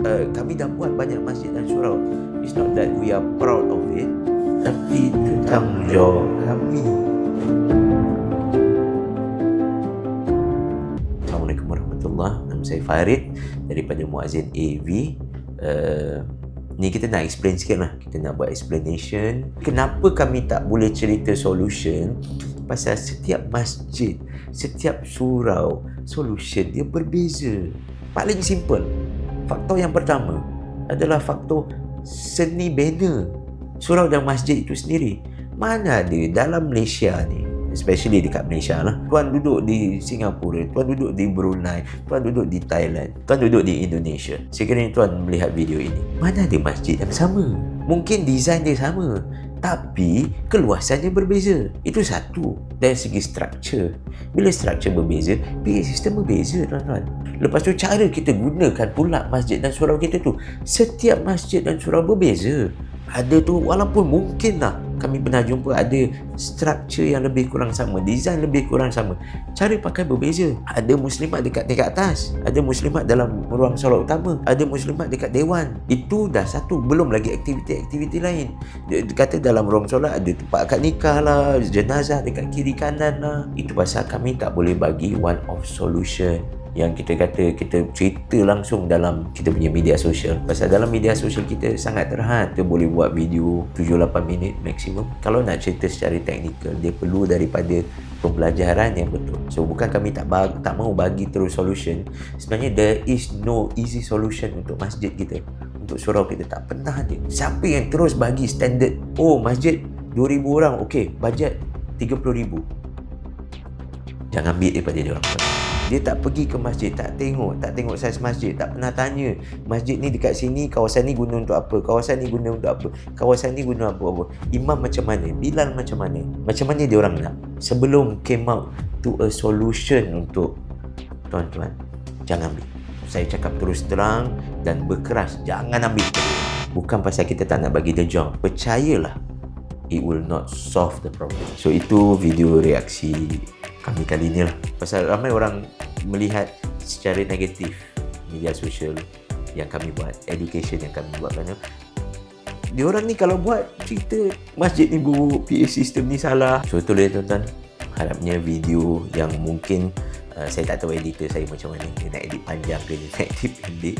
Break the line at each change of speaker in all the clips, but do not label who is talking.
Uh, kami dah buat banyak masjid dan surau. It's not that we are proud of it, tapi itu tanggungjawab kami. Assalamualaikum warahmatullahi Nama saya Farid daripada Muazzin AV. Uh, ni kita nak explain sikit lah. Kita nak buat explanation. Kenapa kami tak boleh cerita solution? Pasal setiap masjid, setiap surau, solution dia berbeza. Paling simple. Faktor yang pertama adalah faktor seni banner surau dan masjid itu sendiri. Mana ada dalam Malaysia ni especially dekat Malaysia lah. Tuan duduk di Singapura, tuan duduk di Brunei, tuan duduk di Thailand, tuan duduk di Indonesia. Sekiranya tuan melihat video ini, mana ada masjid yang sama? Mungkin desain dia sama, tapi keluasannya berbeza. Itu satu. Dari segi structure. Bila structure berbeza, PA sistem berbeza tuan-tuan. Lepas tu cara kita gunakan pula masjid dan surau kita tu. Setiap masjid dan surau berbeza ada tu walaupun mungkin lah kami pernah jumpa ada struktur yang lebih kurang sama design lebih kurang sama. Cara pakai berbeza. Ada muslimat dekat tingkat atas ada muslimat dalam ruang solat utama ada muslimat dekat dewan. Itu dah satu belum lagi aktiviti-aktiviti lain. Dia kata dalam ruang solat ada tempat akad nikah lah jenazah dekat kiri kanan lah. Itu pasal kami tak boleh bagi one of solution yang kita kata kita cerita langsung dalam kita punya media sosial pasal dalam media sosial kita sangat terhad. Kita boleh buat video 7-8 minit maksimum. Kalau nak cerita secara teknikal dia perlu daripada pembelajaran yang betul. So bukan kami tak bagi, tak mau bagi terus solution. Sebenarnya there is no easy solution untuk masjid kita. Untuk surau kita tak pernah ada siapa yang terus bagi standard oh masjid 2000 orang okey bajet 30000 jangan ambil daripada dia orang dia tak pergi ke masjid tak tengok tak tengok saiz masjid tak pernah tanya masjid ni dekat sini kawasan ni guna untuk apa? Kawasan ni guna untuk apa? Kawasan ni guna apa apa? Imam macam mana? Bilal macam mana? Macam mana dia orang nak? Sebelum came out to a solution untuk tuan-tuan jangan ambil. Saya cakap terus terang dan berkeras jangan ambil. Bukan pasal kita tak nak bagi dia jong percayalah it will not solve the problem. So itu video reaksi kami kali ni lah. Pasal ramai orang melihat secara negatif media sosial yang kami buat education yang kami buat. Kerana dia orang ni kalau buat cerita masjid ni buruk PA system ni salah. So tu lah tuan-tuan. Harapnya video yang mungkin uh, saya tak tahu editor saya macam mana. Dia nak edit panjang ke dia nak edit pendek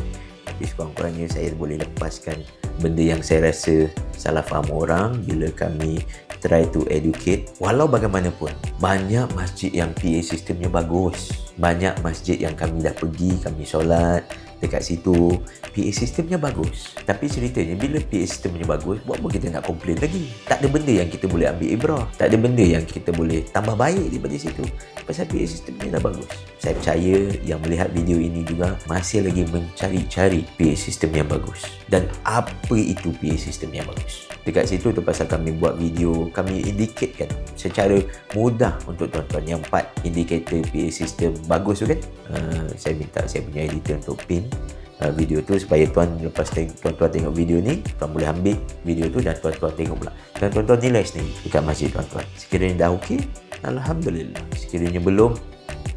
tapi sekurang-kurangnya saya boleh lepaskan benda yang saya rasa salah faham orang bila kami try to educate. Walau bagaimanapun banyak masjid yang PA sistemnya bagus. Banyak masjid yang kami dah pergi kami solat dekat situ PA sistemnya bagus. Tapi ceritanya bila PA sistemnya bagus buat apa kita nak komplain lagi. Tak ada benda yang kita boleh ambil ibrah. Tak ada benda yang kita boleh tambah baik daripada situ. Pasal PA sistemnya dah bagus. Saya percaya yang melihat video ini juga masih lagi mencari-cari PA sistem yang bagus. Dan apa itu PA sistem yang bagus? Dekat situ tu pasal kami buat video kami indicate kan secara mudah untuk tuan-tuan. Yang empat indikator PA system bagus tu kan? Uh, saya minta saya punya editor untuk pin uh, video tu supaya tuan lepas tuan-tuan tengok video ni tuan boleh ambil video tu dan tuan-tuan tengok pula. Dan tuan-tuan nilai sendiri dekat masjid tuan-tuan. Sekiranya dah okey Alhamdulillah. Sekiranya belum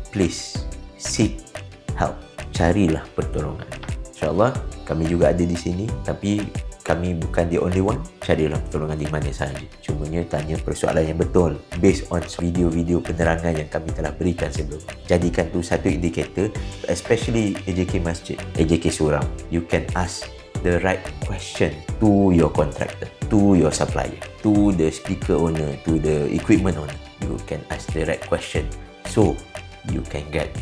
please seek help. Carilah pertolongan. InsyaAllah kami juga ada di sini tapi kami bukan the only one. Carilah pertolongan di mana sahaja. Cumanya tanya persoalan yang betul based on video-video penerangan yang kami telah berikan sebelum. Jadikan tu satu indikator especially AJK Masjid AJK Surau. You can ask the right question to your contractor to your supplier to the speaker owner to the equipment owner. You can ask the right question. So you can get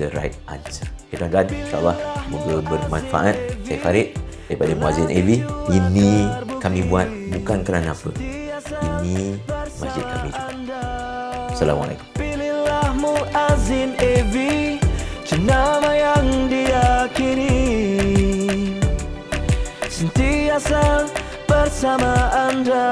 the right answer. Okay, tuan-tuan. insyaAllah semoga bermanfaat. Saya Farid daripada Muazzin AV ini kami buat bukan kerana apa ini masjid kami juga. Assalamualaikum.
Pilihlah Muazzin AV Jenama yang diakini Sentiasa bersama anda Sentiasa bersama anda.